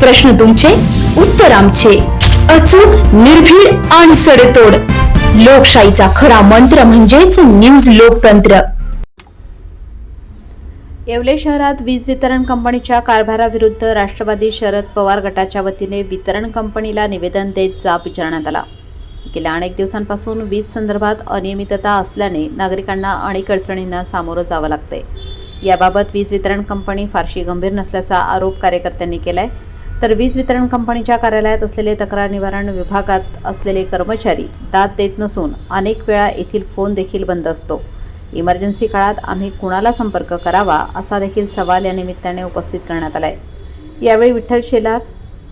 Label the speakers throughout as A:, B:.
A: प्रश्न तुमचे उत्तर आमचे. अचूक निर्भीड आणि सडेतोड. लोकशाहीचा खरा मंत्र म्हणजेच न्यूज लोकतंत्र.
B: येवले शहरात वीज वितरण कंपनीच्या कारभाराविरुद्ध राष्ट्रवादी शरद पवार गटाच्या वतीने वितरण कंपनीला निवेदन देत जाब विचारण्यात आला. गेल्या अनेक दिवसांपासून वीज संदर्भात अनियमितता असल्याने नागरिकांना अनेक अडचणींना सामोरं जावं लागतंय. याबाबत वीज वितरण कंपनी फारशी गंभीर नसल्याचा आरोप कार्यकर्त्यांनी केला आहे तर वीज वितरण कंपनीच्या कार्यालयात असलेले तक्रार निवारण विभागात असलेले कर्मचारी दाद देत नसून अनेक वेळा येथील फोन देखील बंद असतो. इमर्जन्सी काळात आम्ही कुणाला संपर्क करावा असा देखील सवाल या निमित्ताने उपस्थित करण्यात आला आहे यावेळी विठ्ठल शेलार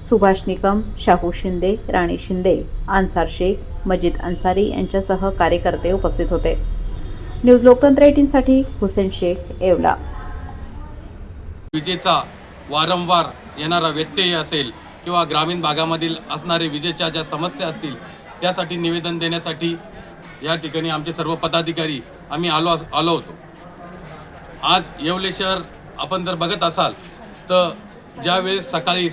B: सुभाष निकम शाहू शिंदे राणी शिंदे अन्सार शेख मजीद अन्सारी यांच्यासह कार्यकर्ते उपस्थित होते. न्यूज लोकतंत्र एटीनसाठी हुसेन शेख येवला.
C: विजेता वारंवार येणारा व्यत्यय असेल किंवा ग्रामीण भागामधील असणारे विजेच्या ज्या समस्या असतील त्यासाठी निवेदन देण्यासाठी या ठिकाणी आमचे सर्व पदाधिकारी आम्ही आलो आलो होतो. आज येवले शहर आपण जर बघत असाल तर ज्यावेळेस सकाळी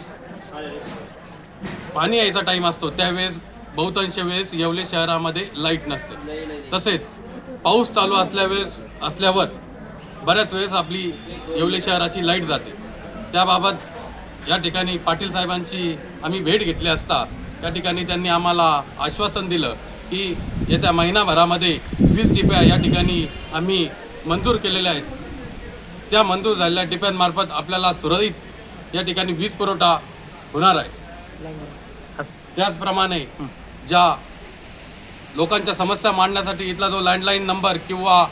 C: पाणी यायचा टाईम असतो त्यावेळेस बहुतांश वेळेस येवले शहरामध्ये लाइट नसते. तसेच पाऊस चालू असल्या वेळेस असल्यावर बऱ्याच वेळेस आपली येवले शहराची लाइट जाते. त्याबाबत या ठिकाणी पाटील साहेबांची आम्ही भेट घेतली असता त्या ठिकाणी त्यांनी आम्हाला आश्वासन दिलं की येत्या महिनाभरामध्ये वीस टिप्या या ठिकाणी आम्ही मंजूर केलेल्या आहेत. त्या मंजूर झालेल्या टिप्यांमार्फत आपल्याला सुरळीत या ठिकाणी वीज पुरवठा होणार आहे. त्याचप्रमाणे ज्या लोकांच्या समस्या मांडण्यासाठी इथला जो लँडलाईन नंबर किंवा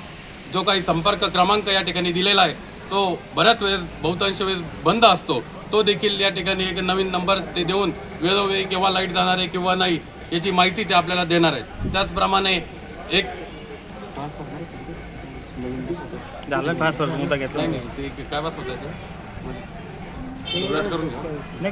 C: जो काही संपर्क क्रमांक या ठिकाणी दिलेला आहे तो बऱ्याच वेळेस बहुतांश वेळेस बंद असतो. तो देखील या ठिकाणी एक नवीन नंबर ते देऊन वेळोवेळी केव्हा लाइट जाणार आहे किंवा नाही याची माहिती ते आपल्याला देणार आहेत. त्याचप्रमाणे एक
D: झालं ट्रान्सफरचा मुद्दा घेतला.
C: नाही ते काय बस होतं करून घ्या